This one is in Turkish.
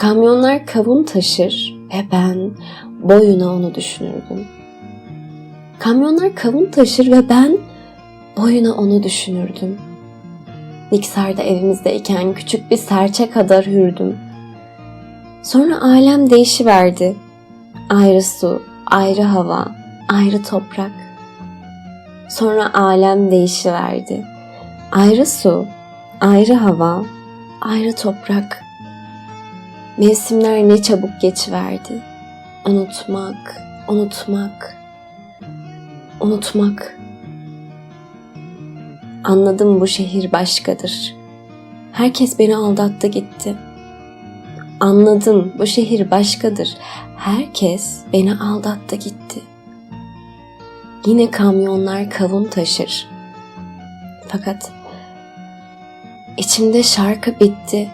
Kamyonlar kavun taşır ve ben boyuna onu düşünürdüm. Kamyonlar kavun taşır ve ben boyuna onu düşünürdüm. Niksar'da evimizdeyken küçük bir serçe kadar hürdüm. Sonra alem değişiverdi. Ayrı su, ayrı hava, ayrı toprak. Sonra alem değişiverdi. Ayrı su, ayrı hava, ayrı toprak. Mevsimler ne çabuk geçiverdi. Unutmak, unutmak, unutmak. Anladım bu şehir başkadır. Herkes beni aldattı gitti. Anladım bu şehir başkadır. Herkes beni aldattı gitti. Yine kamyonlar kavun taşır. Fakat içimde şarkı bitti.